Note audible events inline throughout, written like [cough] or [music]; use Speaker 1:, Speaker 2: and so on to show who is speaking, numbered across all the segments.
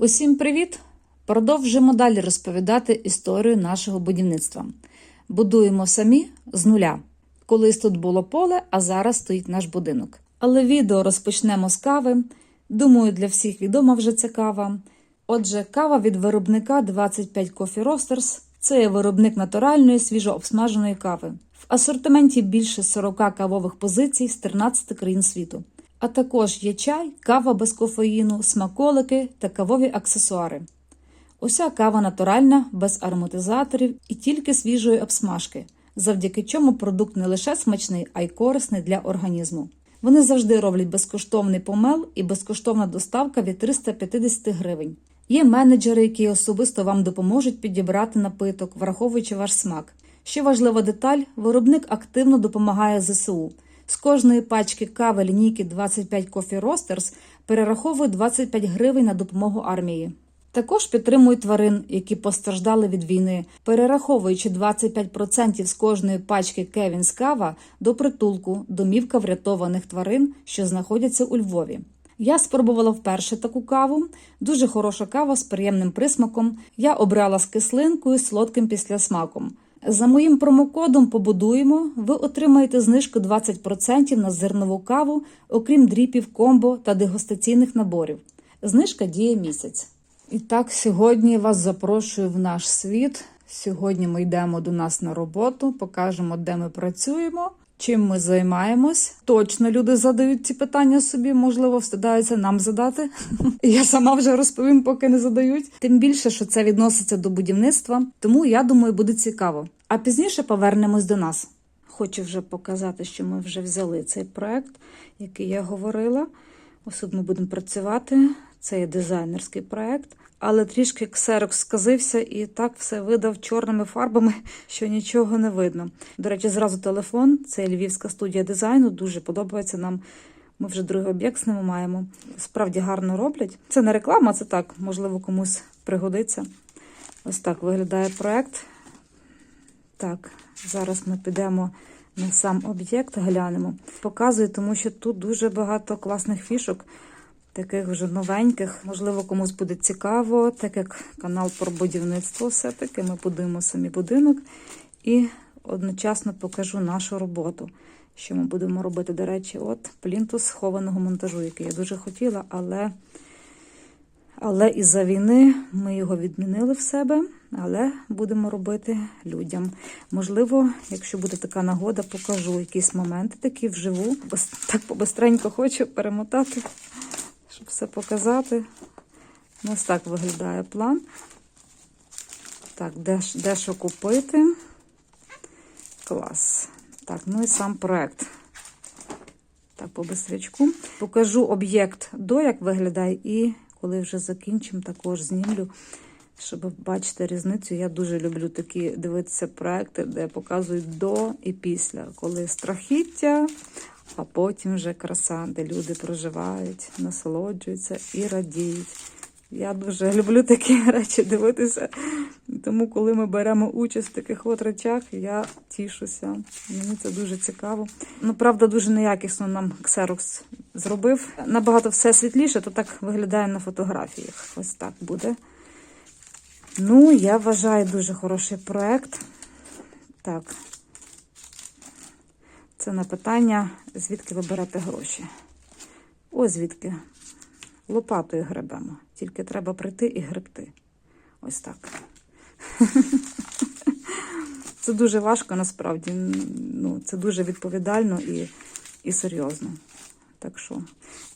Speaker 1: Усім привіт! Продовжимо далі розповідати історію нашого будівництва. Будуємо самі з нуля. Колись тут було поле, а зараз стоїть наш будинок. Але відео розпочнемо з кави. Думаю, для всіх відома вже ця кава. Отже, кава від виробника 25 Coffee Roasters – це є виробник натуральної свіжообсмаженої кави. В асортименті більше 40 кавових позицій з 13 країн світу. А також є чай, кава без кофеїну, смаколики та кавові аксесуари. Уся кава натуральна, без ароматизаторів і тільки свіжої обсмажки, завдяки чому продукт не лише смачний, а й корисний для організму. Вони завжди роблять безкоштовний помел і безкоштовна доставка від 350 гривень. Є менеджери, які особисто вам допоможуть підібрати напиток, враховуючи ваш смак. Ще важлива деталь: виробник активно допомагає ЗСУ. З кожної пачки кави лінійки 25 Coffee Roasters перераховує 25 гривень на допомогу армії. Також підтримують тварин, які постраждали від війни, перераховуючи 25% з кожної пачки Кевінс кава до притулку домівка врятованих тварин, що знаходяться у Львові. Я спробувала вперше таку каву. Дуже хороша кава з приємним присмаком. Я обрала з кислинкою, солодким післясмаком. За моїм промокодом побудуємо, ви отримаєте знижку 20% на зернову каву, окрім дріпів, комбо та дегустаційних наборів. Знижка діє місяць. І так, сьогодні вас запрошую в наш світ. Сьогодні ми йдемо до нас на роботу, покажемо, де ми працюємо, чим ми займаємось. Точно люди задають ці питання собі, можливо, встидаються нам задати. [laughs] Я сама вже розповім, поки не задають. Тим більше, що це відноситься до будівництва, тому я думаю, буде цікаво. А пізніше повернемось до нас. Хочу вже показати, що ми вже взяли цей проект, який я говорила. Ось ми будемо працювати. Це є дизайнерський проект, але трішки ксерокс сказився і так все видав чорними фарбами, [laughs] що нічого не видно. До речі, зразу телефон. Це львівська студія дизайну. Дуже подобається нам. Ми вже другий об'єкт з ними маємо. Справді гарно роблять. Це не реклама, це так, можливо, комусь пригодиться. Ось так виглядає проект. Так, зараз ми підемо на сам об'єкт, глянемо. Показую, тому що тут дуже багато класних фішок, таких вже новеньких. Можливо, комусь буде цікаво, так як канал про будівництво все-таки. Ми будуємо самі будинок і одночасно покажу нашу роботу. Що ми будемо робити, до речі, от плінтус схованого монтажу, який я дуже хотіла, але але із-за війни ми його відмінили в себе, але будемо робити людям. Можливо, якщо буде така нагода, покажу якісь моменти такі вживу. Так побистренько хочу перемотати, щоб все показати. Ось так виглядає план. Так, де, де що купити? Клас. Так, ну і сам проект. Так, по бистрячку. Покажу об'єкт до, як виглядає, і коли вже закінчимо, також знімлю, щоб бачити різницю. Я дуже люблю такі дивитися проекти, де показують до і після, коли страхіття, а потім вже краса, де люди проживають, насолоджуються і радіють. Я дуже [laughs] люблю такі [laughs] речі дивитися. Тому, коли ми беремо участь в таких от речах, я тішуся. Мені це дуже цікаво. Ну, правда, дуже неякісно нам ксерокс зробив. Набагато все світліше, то так виглядає на фотографіях. Ось так буде. Ну, я вважаю дуже хороший проект. Так. Це на питання, звідки ви берете гроші. Ось звідки. Лопатою гребемо. Тільки треба прийти і гребти. Ось так. [laughs] Це дуже важко насправді. Ну, Це дуже відповідально і, і серйозно. Так що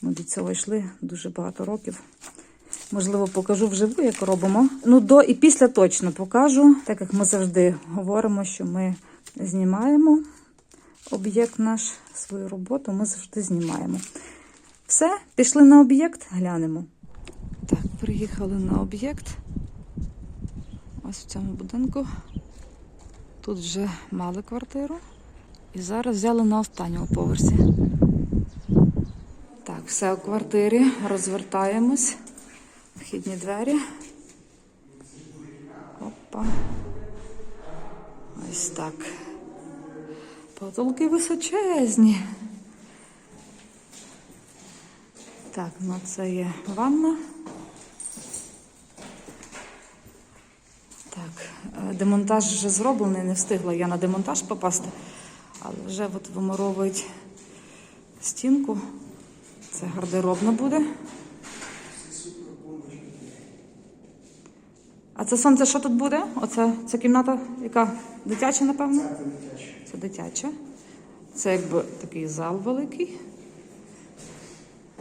Speaker 1: ми до цього йшли дуже багато років. Можливо, покажу вживу, як робимо. Ну, до і після точно покажу, так як ми завжди говоримо, що ми знімаємо об'єкт наш, свою роботу, ми завжди знімаємо. Все, пішли на об'єкт, глянемо. Так, приїхали на об'єкт. Ось в цьому будинку. Тут вже мали квартиру. І зараз взяли на останньому поверсі. Так, все у квартирі. Розвертаємось. Вхідні двері. Опа. Ось так. Потолки височезні. Так, ну це є ванна. е, демонтаж вже зроблений, не встигла я на демонтаж попасти, але вже от вимуровують стінку. Це гардеробна буде. А це сонце що тут буде? Оце це кімната, яка дитяча, напевно? Це дитяча. Це якби такий зал великий.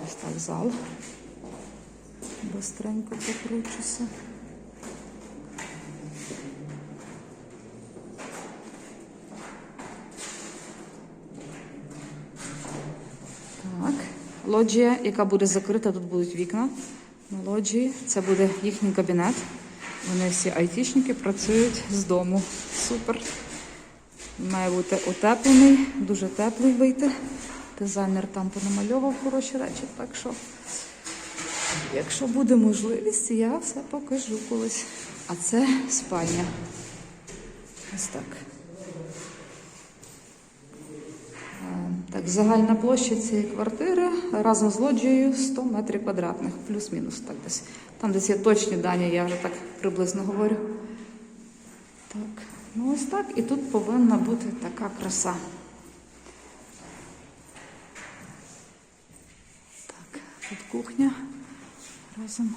Speaker 1: Ось так зал. Быстренько покручуся. Так. Лоджія, яка буде закрита, тут будуть вікна на лоджії. Це буде їхній кабінет. Вони всі айтішники працюють з дому. Супер. Має бути утеплений, дуже теплий вийти. Дизайнер там понамальовував хороші речі, так що, якщо буде можливість, я все покажу колись. А це спальня. Ось так. Е, Так, загальна площа цієї квартири разом з лоджією 100 метрів квадратних, плюс-мінус. Так десь. Там десь є точні дані, я вже так приблизно говорю. Так, ну ось так. І тут повинна бути така краса. Так, тут кухня разом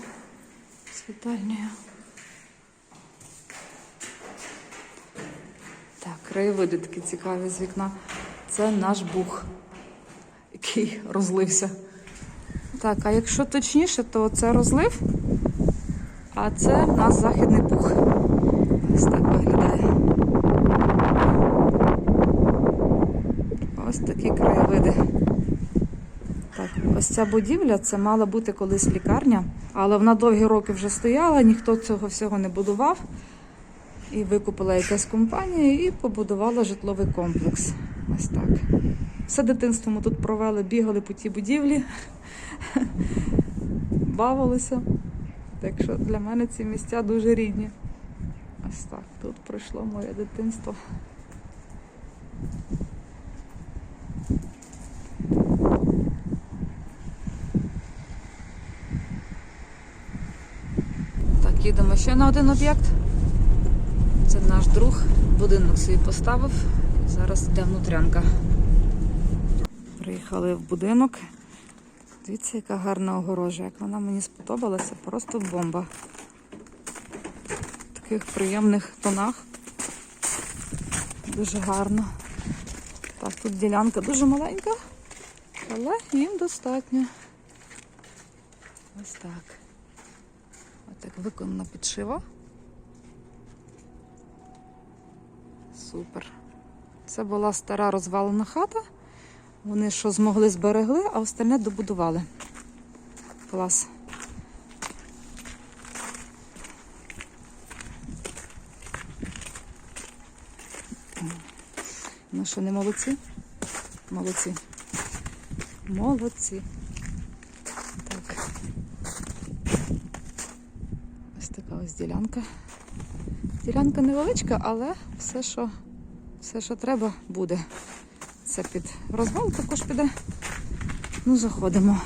Speaker 1: з вітальнею. Так, краєвиди такі цікаві з вікна. Це наш бух, який розлився. Так, а якщо точніше, то це розлив, а це в нас західний бух. Ось так виглядає. Ось такі краєвиди. Так, ось ця будівля це мала бути колись лікарня, але вона довгі роки вже стояла, ніхто цього всього не будував. І викупила якась компанія і побудувала житловий комплекс. Ось так. Все дитинство ми тут провели, бігали по тій будівлі, [laughs] бавилися. Так що для мене ці місця дуже рідні. Ось так. Тут пройшло моє дитинство. Так, їдемо ще на один об'єкт. Це наш друг. Будинок свій поставив. Зараз йде внутрянка. Приїхали в будинок. Дивіться, яка гарна огорожа. Як вона мені сподобалася, просто бомба. В таких приємних тонах. Дуже гарно. Так, тут ділянка дуже маленька, але їм достатньо. Ось так. Так виконана підшива. Супер. Це була стара розвалена хата. Вони що змогли зберегли, а остальне добудували. Клас. Ну що, не молодці? Молодці. Молодці. Так. Ось така ось ділянка. Ділянка невеличка, але все, що, все, що треба, буде. Це під розвал також піде. Ну, заходимо.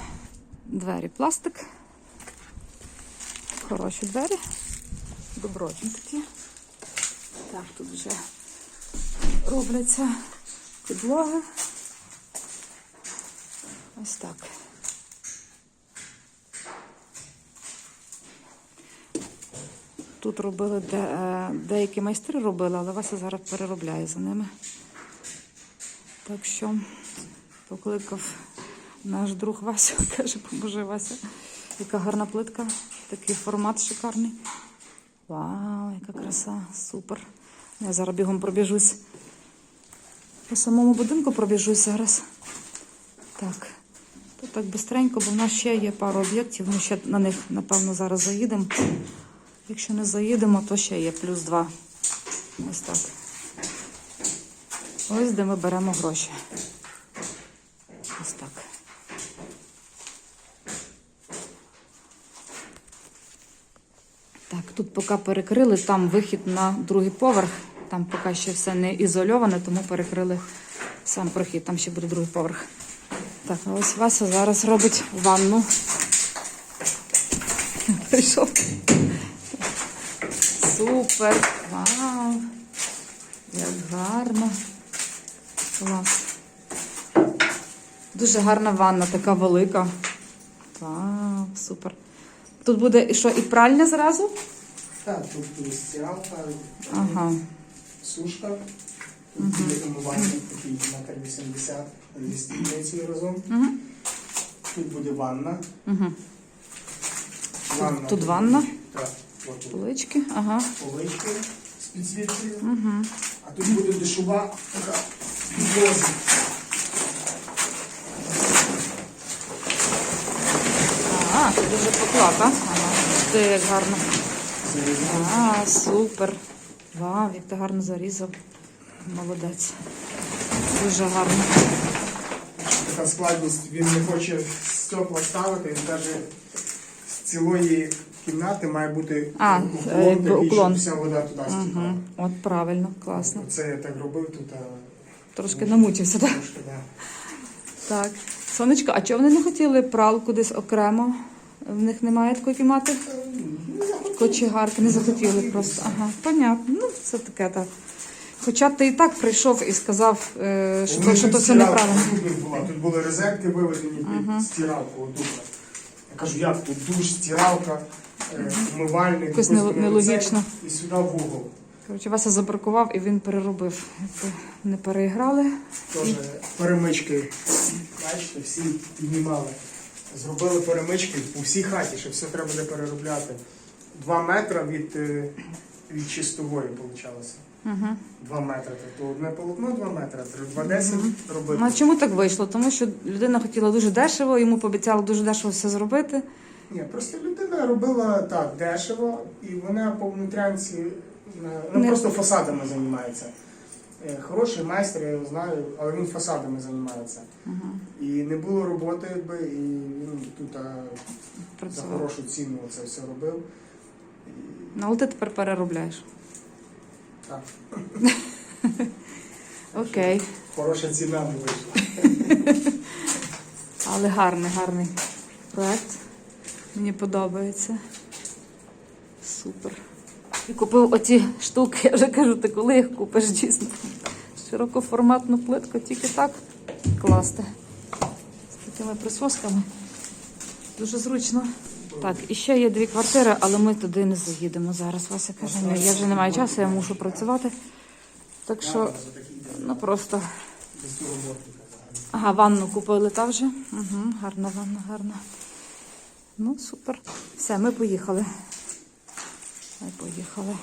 Speaker 1: Двері пластик. Хороші двері. Добротні такі. Так, тут вже робляться підлоги. Ось так. Тут робили де, е, деякі майстри робили, але Вася зараз переробляє за ними. Так що покликав наш друг Вася, [laughs] каже, поможи Вася. Яка гарна плитка, такий формат шикарний. Вау, яка краса, супер. Я зараз бігом пробіжусь. По самому будинку пробіжусь зараз. Так, тут так бистренько, бо в нас ще є пару об'єктів. Ми ще на них, напевно, зараз заїдемо. Якщо не заїдемо, то ще є плюс два. Ось так. Ось де ми беремо гроші. Ось так. Так, тут поки перекрили, там вихід на другий поверх. Там поки ще все не ізольоване, тому перекрили сам прохід. Там ще буде другий поверх. Так, ось Вася зараз робить ванну. Прийшов. Супер. Вау. Як гарно. Клас. Дуже гарна ванна, така велика. Вау, супер. Тут буде і що, і пральня зразу?
Speaker 2: Так, тут буде стиралка,
Speaker 1: Ага.
Speaker 2: сушка. Тут буде умивальник такий метр 80 зі стільницею разом.
Speaker 1: Угу.
Speaker 2: Тут буде ванна.
Speaker 1: Угу.
Speaker 2: Ванна
Speaker 1: тут ванна?
Speaker 2: Так, тут
Speaker 1: Полички, ага.
Speaker 2: полички з підсвіткою.
Speaker 1: Угу.
Speaker 2: А тут буде душова така підлоза.
Speaker 1: А, це дуже поклата. Ага. Ти як гарно. А, супер. Вау, як ти гарно зарізав. Молодець. Дуже гарно.
Speaker 2: Така складність, він не хоче стекла ставити, він каже, з цілої кімнати має бути
Speaker 1: А, е,
Speaker 2: уклон такий,
Speaker 1: уклон.
Speaker 2: щоб вся вода туди стікала.
Speaker 1: От правильно, класно.
Speaker 2: Це я так робив тут, а
Speaker 1: Трошки намучився, так?
Speaker 2: трошки, да.
Speaker 1: Так. Сонечко, а чого вони не хотіли пралку десь окремо? В них немає такої кімнати? Кочегарки не захотіли просто. Ага, понятно. Ну, це таке так. Хоча ти і так прийшов і сказав, е, що, то, що
Speaker 2: тут
Speaker 1: то
Speaker 2: стиралка
Speaker 1: неправильно.
Speaker 2: тут не була. Тут були розетки виведені під стиралку отут. Я кажу, як тут душ, стиралка, умивальник,
Speaker 1: Якось нелогічно.
Speaker 2: І сюди в угол.
Speaker 1: Коротше, Вася забракував і він переробив. Якби Не переіграли.
Speaker 2: Теж перемички. Бачите, всі піднімали. Зробили перемички по всій хаті, що все треба буде переробляти. Два метри від, е, від чистової вийшло.
Speaker 1: Угу.
Speaker 2: Два метри. Тобто одне полотно два метри, треба 2,10 робити.
Speaker 1: Ну, а чому так вийшло? Тому що людина хотіла дуже дешево, йому пообіцяли дуже дешево все зробити.
Speaker 2: Ні, просто людина робила так дешево, і вона по внутрянці е, ну,
Speaker 1: Не-
Speaker 2: просто фасадами займається. Е, Хороший майстер, я його знаю, але він фасадами займається.
Speaker 1: Угу.
Speaker 2: І не було роботи, якби, і він тут а, за
Speaker 1: Працював.
Speaker 2: хорошу ціну це все робив.
Speaker 1: Ну, але ти тепер переробляєш.
Speaker 2: так, [laughs]
Speaker 1: Окей.
Speaker 2: хороша ціна вийшла. [laughs]
Speaker 1: Але гарний, гарний проект. Мені подобається. Супер. І купив оці штуки, [laughs] я вже кажу, ти коли їх купиш дійсно. Широкоформатну плитку, тільки так класти. З такими присосками. Дуже зручно. Так, і ще є дві квартири, але ми туди не заїдемо зараз. Вася каже, ні, я вже не маю часу, я мушу працювати. Так що, ну просто. Ага, ванну купили та вже. Угу, гарна ванна, гарна. Ну, супер. Все, ми поїхали. Ми поїхали.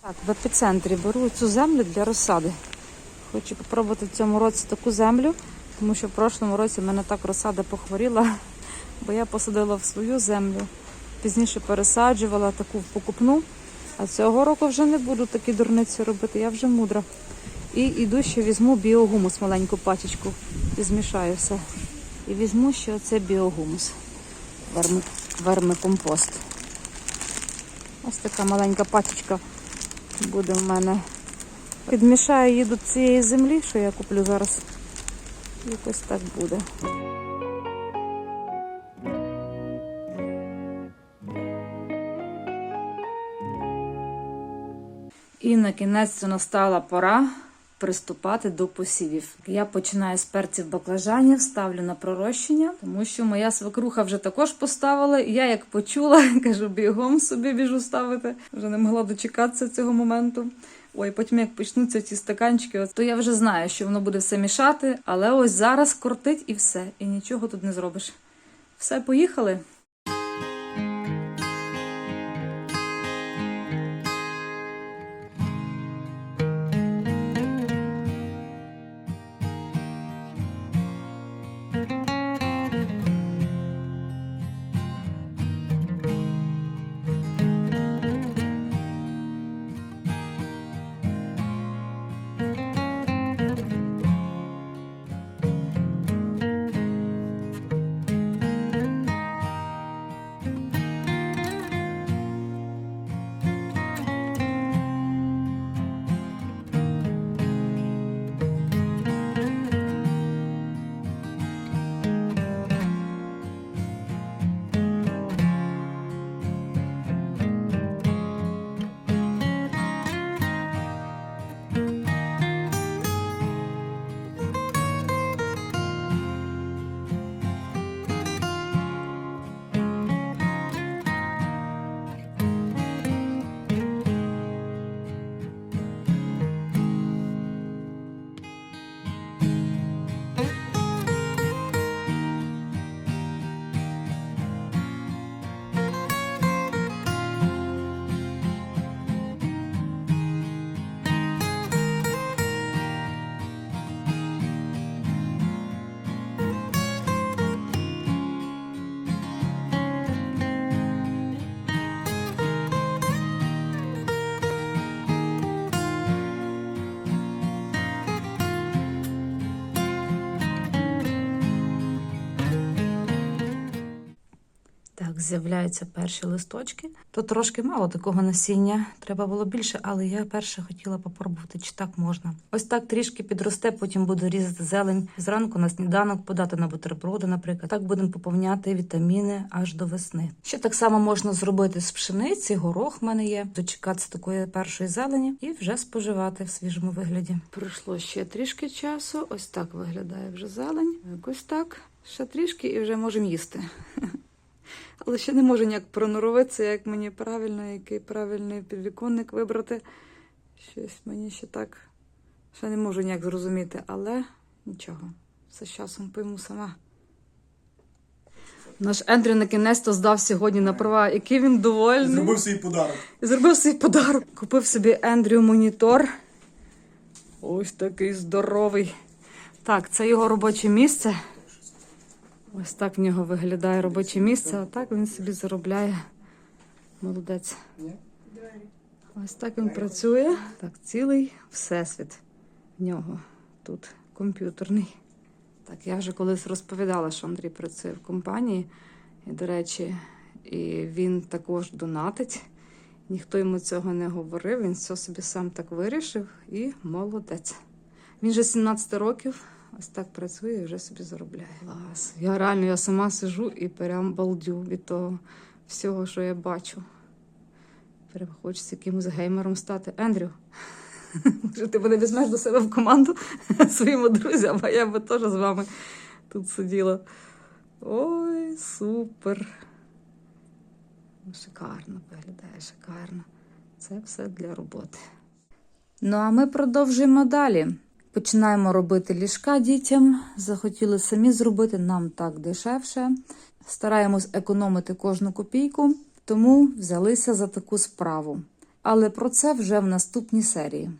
Speaker 1: Так, в епіцентрі беру цю землю для розсади. Хочу спробувати в цьому році таку землю, тому що в прошлому році в мене так розсада похворіла, [laughs] бо я посадила в свою землю. Пізніше пересаджувала таку покупну. А цього року вже не буду такі дурниці робити, я вже мудра. І йду ще візьму біогумус, маленьку пачечку, і змішаю все. І візьму ще оце біогумус, верми, вермикомпост. Ось така маленька пачечка буде в мене. Підмішаю її до цієї землі, що я куплю зараз. Якось так буде. І на кінець настала пора приступати до посівів. Я починаю з перців баклажанів, ставлю на пророщення, тому що моя свекруха вже також поставила. Я як почула, [laughs] кажу, бігом собі біжу ставити. Вже не могла дочекатися цього моменту. Ой, потім як почнуться ці стаканчики, то я вже знаю, що воно буде все мішати, але ось зараз кортить і все, і нічого тут не зробиш. Все, поїхали. З'являються перші листочки. Тут трошки мало такого насіння, треба було більше, але я перше хотіла попробувати, чи так можна. Ось так трішки підросте, потім буду різати зелень зранку на сніданок, подати на бутерброди, наприклад. Так будемо поповняти вітаміни аж до весни. Ще так само можна зробити з пшениці, горох в мене є. Дочекатися такої першої зелені і вже споживати в свіжому вигляді. Пройшло ще трішки часу. Ось так виглядає вже зелень. Якось так. Ще трішки і вже можемо їсти. [laughs] Але ще не можу ніяк проноровитися, як мені правильно, який правильний підвіконник вибрати. Щось мені ще так ще не можу ніяк зрозуміти, але нічого. Все з часом пойму сама. Наш Ендрю на кінець здав сьогодні на права, який він довольний.
Speaker 2: Зробив свій подарок.
Speaker 1: Зробив свій подарок. Купив собі Ендрю монітор. Ось такий здоровий. Так, це його робоче місце. Ось так в нього виглядає робоче місце, а так він собі заробляє. Молодець. Ось так він працює. Так, цілий всесвіт в нього тут комп'ютерний. Так, я вже колись розповідала, що Андрій працює в компанії. І, до речі, і він також донатить. Ніхто йому цього не говорив, він все собі сам так вирішив і молодець. Він вже 17 років, ось так працює і вже собі заробляє. Клас. Я реально я сама сижу і прям балдю від того всього, що я бачу. Прям хочеться якимось геймером стати. Ендрю, [laughs] може, ти мене візьмеш до себе в команду [laughs] своїм друзям, а я би теж з вами тут сиділа. Ой, супер. Шикарно виглядає, шикарно. Це все для роботи. Ну, а ми продовжуємо далі. Починаємо робити ліжка дітям. Захотіли самі зробити, нам так дешевше. Стараємось економити кожну копійку, тому взялися за таку справу. Але про це вже в наступній серії.